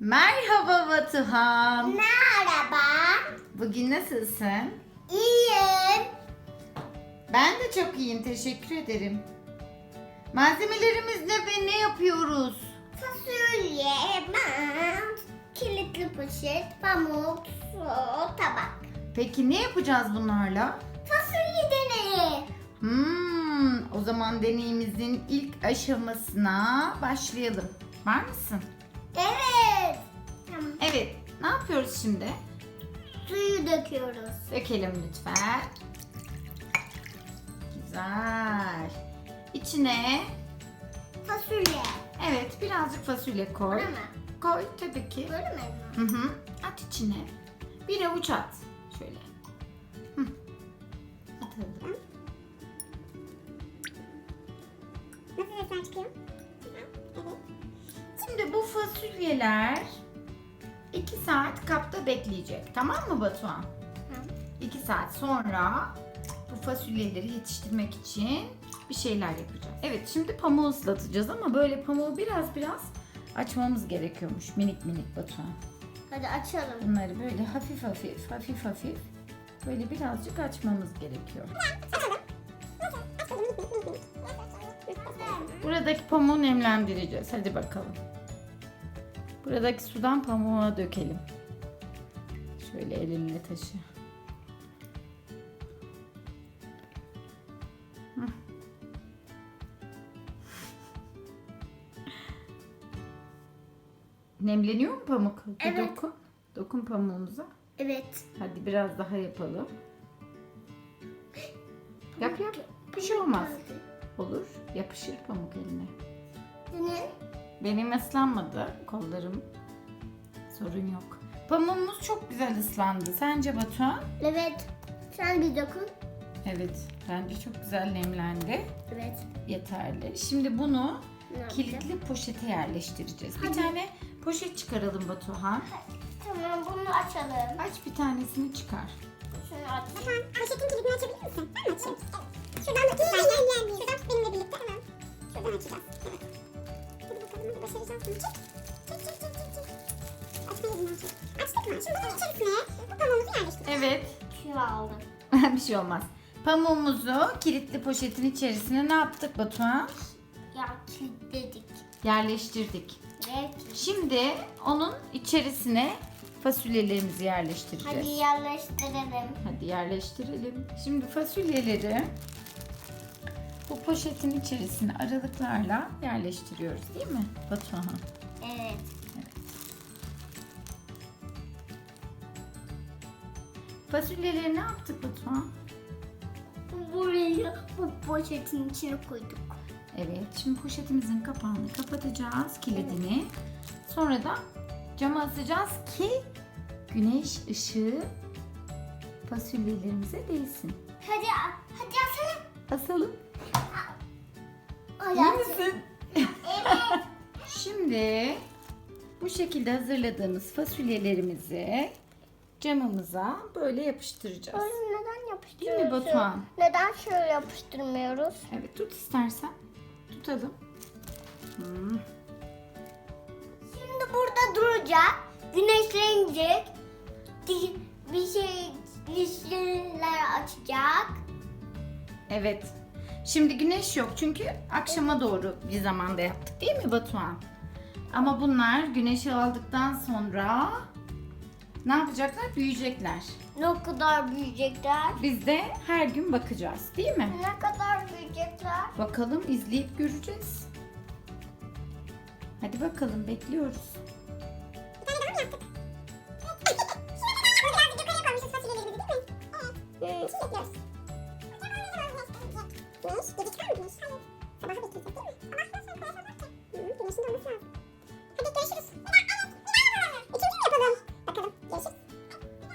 Merhaba Batuhan. Merhaba. Bugün nasılsın? İyiyim. Ben de çok iyiyim. Teşekkür ederim. Malzemelerimiz ne ve ne yapıyoruz? Fasulye, mant, kilitli poşet, pamuk, su, tabak. Peki ne yapacağız bunlarla? Fasulye deneyi. Hmm, o zaman deneyimizin ilk aşamasına başlayalım. Var mısın? Evet. Tamam. Evet. Ne yapıyoruz şimdi? Suyu döküyoruz. Dökelim lütfen. Güzel. İçine Fasulye. evet birazcık fasulye koy. Öyle mi? Koy tabii ki. Böyle mi? Hı hı. At içine. Bir avuç at. Şöyle. Hı. Atalım. Nasıl sesler çıkıyor? Şimdi bu fasulyeler 2 saat kapta bekleyecek. Tamam mı Batuhan? 2 saat sonra bu fasulyeleri yetiştirmek için bir şeyler yapacağız. Evet şimdi pamuğu ıslatacağız ama böyle pamuğu biraz biraz açmamız gerekiyormuş. Minik minik Batuhan. Hadi açalım. Bunları böyle hafif hafif hafif hafif böyle birazcık açmamız gerekiyor. Buradaki pamuğu nemlendireceğiz. Hadi bakalım. Buradaki sudan pamuğa dökelim. Şöyle elinle taşı. Nemleniyor mu pamuk? Bir Evet. Dokun. Dokun pamuğumuza. Evet. Hadi biraz daha yapalım. Yap yap. Bir şey olmaz. Olur. Yapışır pamuk eline. Senin? Benim ıslanmadı. Kollarım sorun yok. Pamuğumuz çok güzel ıslandı. Sence Batuhan? Evet. Sen bir dokun. Evet. Bence çok güzel nemlendi. Evet. Yeterli. Şimdi bunu Ne kilitli poşete yerleştireceğiz. Bir Hadi. tane poşet çıkaralım Batuhan. Tamam bunu açalım. Aç bir tanesini çıkar. Şunu aç. Tamam. Poşetin kilidini açabilir misin? Ben açayım? Şey olmaz. Pamuğumuzu kilitli poşetin içerisine ne yaptık Batuhan? Ya kilitledik. Yerleştirdik. Evet. Şimdi onun içerisine fasulyelerimizi Hadi yerleştireceğiz. yerleştirelim. Hadi yerleştirelim. Şimdi fasulyeleri bu poşetin içerisine aralıklarla yerleştiriyoruz değil mi Batuhan? Evet. Fasulyeleri ne yaptık Batuhan? Burayı bu poşetin içine koyduk. Evet, şimdi poşetimizin kapağını kapatacağız, kilidini. Sonra da cama asacağız ki güneş ışığı fasulyelerimize değsin. Hadi hadi asalım. Asalım. Ay, İyi misin? Evet. Şimdi bu şekilde hazırladığımız fasulyelerimizi camımıza böyle yapıştıracağız. Böyle neden yapıştırıyoruz? Değil mi Batuhan? Neden şöyle yapıştırmıyoruz? Evet tut istersen. Tutalım. Hmm. Şimdi burada duracak. Güneşlenecek. Bir şey dişler açacak. Evet. Şimdi güneş yok çünkü akşama doğru bir zamanda yaptık değil mi Batuhan? Ama bunlar güneşi aldıktan sonra ne yapacaklar? Büyüyecekler. Ne kadar büyüyecekler? Biz de her gün bakacağız değil mi? Ne kadar büyüyecekler? Bakalım izleyip göreceğiz. Hadi bakalım bekliyoruz.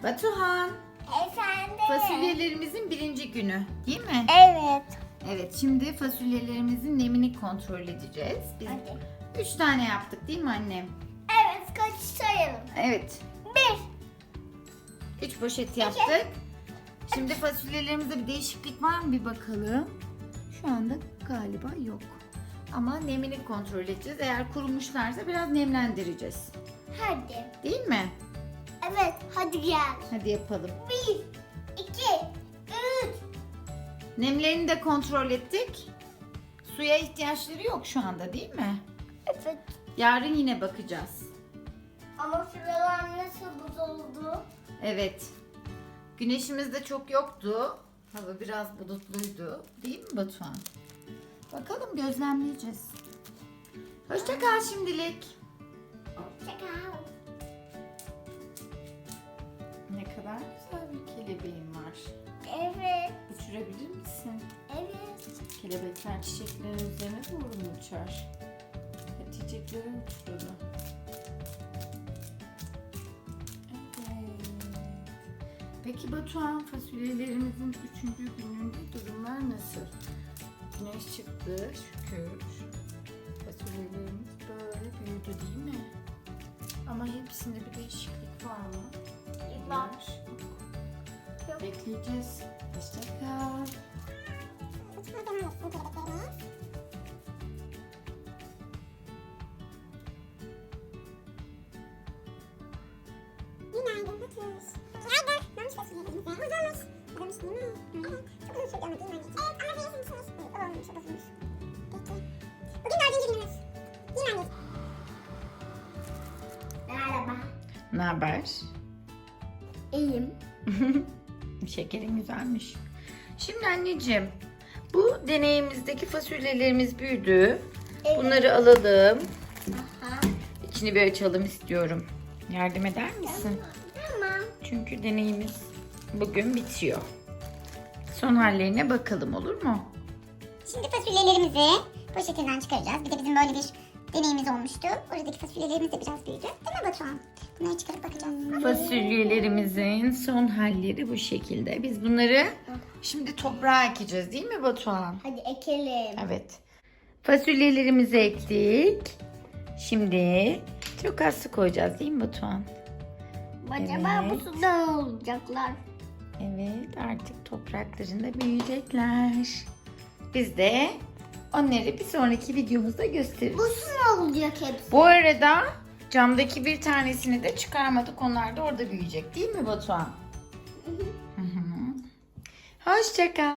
Batuhan, Efendim? fasulyelerimizin birinci günü değil mi? Evet. Evet, şimdi fasulyelerimizin nemini kontrol edeceğiz. Biz Hadi. üç tane yaptık değil mi annem? Evet kaç sayalım? Evet, Bir. üç poşet yaptık. Şimdi fasulyelerimizde bir değişiklik var mı bir bakalım. Şu anda galiba yok. Ama nemini kontrol edeceğiz. Eğer kurumuşlarsa biraz nemlendireceğiz. Hadi. Değil mi? Evet hadi gel. Hadi yapalım. Bir, iki, üç. Nemlerini de kontrol ettik. Suya ihtiyaçları yok şu anda değil mi? Evet. Yarın yine bakacağız. Ama şuralar nasıl buz oldu? Evet. Güneşimiz de çok yoktu. Hava biraz bulutluydu. Değil mi Batuhan? Bakalım gözlemleyeceğiz. Hoşça kal şimdilik. Çakal. Ne kadar güzel bir kelebeğin var. Evet. Uçurabilir misin? Evet. Kelebekler çiçeklerin üzerine doğru mu uçar? Çiçekleri. Evet. Peki Batuhan fasulyelerimizin üçüncü gününde durumlar nasıl? Güneş çıktı şükür. Fasulyelerimiz böyle büyüdü değil mi? Ama hepsinde bir değişiklik var mı? Var. Yok. Bekleyeceğiz. Hoşçakal. Günaydın Batuş. Günaydın. Ne olmuş fasulyelerimize? Uzamış. Uzamış değil mi? Evet. Çok uzun sürdü ama değil mi anneciğim? Evet ama sürdü. Olmuş, çok uzunmuş. Peki. Ne haber? İyiyim. Şekerin güzelmiş. Şimdi anneciğim, bu deneyimizdeki fasulyelerimiz büyüdü. Evet. Bunları alalım. Aha. İçini bir açalım istiyorum. Yardım eder misin? Tamam. Çünkü deneyimiz bugün bitiyor. Son hallerine bakalım olur mu? Şimdi fasulyelerimizi poşetinden çıkaracağız. Bir de bizim böyle bir deneyimiz olmuştu. Oradaki fasulyelerimiz de biraz büyüdü. Değil mi Batuhan? Bunları çıkarıp bakacağız. Fasulyelerimizin son halleri bu şekilde. Biz bunları şimdi toprağa ekeceğiz değil mi Batuhan? Hadi ekelim. Evet. Fasulyelerimizi ektik. Şimdi çok az su koyacağız değil mi Batuhan? Acaba bu Evet. suda olacaklar? Evet artık topraklarında büyüyecekler. Biz de onları bir sonraki videomuzda gösteririz. Bu su ne olacak hepsi? Bu arada camdaki bir tanesini de çıkarmadık. Onlar da orada büyüyecek değil mi Batuhan? Hı hı. Hoşça kal.